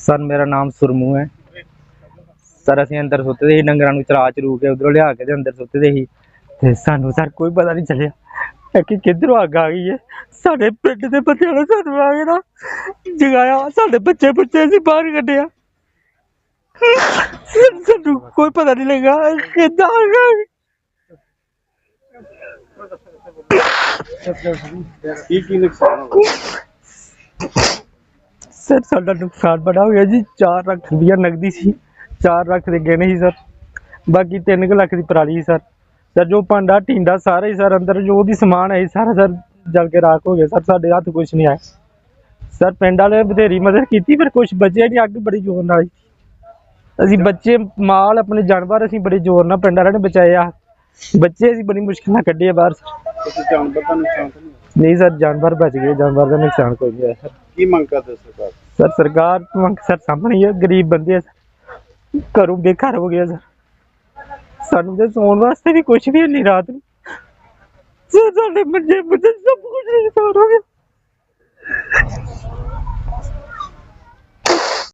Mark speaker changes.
Speaker 1: Sir ਮੇਰਾ ਨਾਮ ਸੁਰਮੂ ਹੈ। ਸਰ ਅਸੀਂ ਅੰਦਰ ਸੁੱਤੇ ਦੇ ਸੀ ਡੰਗਰਾਂ ਨੂੰ ਚਰਾ ਚਰੂ ਕੇ ਉਧਰੋਂ ਲਿਆ ਕੇ ਤੇ ਅੰਦਰ ਸੁੱਤੇ ਦੇ ਸੀ। ਤੇ ਸਾਨੂੰ ਸਰ ਕੋਈ ਪਤਾ ਨਹੀਂ ਚੱਲਿਆ ਇਹ ਕਿ ਕਿੱਧਰੋਂ ਅੱਗ ਆ ਗਈ ਹੈ। ਸਾਡੇ ਪਿੰਡ ਦੇ ਬੱਚਿਆਂ ਨੇ ਸਾਨੂੰ ਆ ਕੇ ਨਾ ਜਗਾਇਆ ਸਾਡੇ ਬੱਚੇ ਬੱਚੇ ਅਸੀਂ ਬਾਹਰ ਕੱਢਿਆ। ਸਰ, ਸਾਨੂੰ ਕੋਈ ਪਤਾ ਨਹੀਂ ਲੱਗਾ ਕਿੱਦਾਂ ਆ ਗਈ
Speaker 2: ਕੀ ਕੀ ਨੁਕਸਾਨ ਹੋ
Speaker 1: ਸਰ ਸਾਡਾ ਨੁਕਸਾਨ ਬੜਾ ਹੋ ਗਿਆ ਜੀ। 4 ਲੱਖ ਰੁਪਇਆ ਨਗਦੀ ਸੀ। 4 ਲੱਖ ਦੇ ਗਹਿਣੇ ਸੀ ਸਰ। ਬਾਕੀ 3 ਲੱਖ ਦੀ ਪਰਾਲੀ ਸੀ ਸਰ। ਸਰ ਜੋ ਭਾਂਡਾ ਟਿੰਡਾ ਸਾਰਾ ਹੀ ਸਰ ਅੰਦਰ ਜੋ ਵੀ ਸਮਾਨ ਹੈ ਸਾਰਾ ਸਰ ਜਲ ਕੇ ਰਾਖ ਹੋ ਗਿਆ। ਸਰ ਸਾਡੇ ਹੱਥ ਕੁਝ ਨਹੀਂ ਆਇਆ। ਸਰ ਪਿੰਡ ਵਾਲੇ ਬਥੇਰੀ ਮਦਦ ਕੀਤੀ ਪਰ ਕੁਝ ਬਚਿਆ ਨਹੀਂ ਅੱਗ ਬੜੀ ਜ਼ੋਰ ਨਾਲ ਆਈ। ਅਸੀਂ ਬੱਚੇ ਮਾਲ ਆਪਣੇ ਜਾਨਵਰ ਅਸੀਂ ਬੜੇ ਜ਼ੋਰ ਨਾਲ ਪਿੰਡ ਵਾਲਿਆਂ ਨੇ ਬਚਾਏ ਆ। ਬੱਚੇ ਅਸੀਂ ਬੜੀ ਮੁਸ਼ਕਿਲ ਨਾਲ ਕੱਢੇ ਆ ਬਾਹਰ
Speaker 2: ਤੁਸੀਂ ਜਾਨਵਰ ਦਾ ਨੁਕਸਾਨ ਨਹੀਂ ਹੋਇਆ?
Speaker 1: ਨਹੀਂ ਸਰ ਜਾਨਵਰ ਬਚ ਗਏ। ਜਾਨਵਰ ਦਾ ਨੁਕਸਾਨ ਕੋਈ ਨਹੀਂ ਹੋਇਆ ਸਰ।
Speaker 2: ਕੀ ਮੰਗ ਕਰਦੇ ਸਰਕਾਰ
Speaker 1: ਸਰ, ਸਰਕਾਰ ਮੰਗ ਸਰ ਸਾਹਮਣੇ ਹੀ ਹੈ ਗਰੀਬ ਬੰਦੇ ਆ ਸਰ। ਘਰੋਂ ਬੇਘਰ ਹੋ ਗਿਆ ਸਰ। ਸਾਨੂੰ ਤੇ ਸੌਣ ਵਾਸਤੇ ਵੀ ਕੁਝ ਵੀ ਨਹੀਂ, ਰਾਤ ਨੂੰ। ਸਰ, ਸਾਡੇ ਮੰਜੇ ਮੁੱਜੇ ਸਭ ਕੁਝ ਨੁਕਸਾਨ ਹੋ ਗਿਆ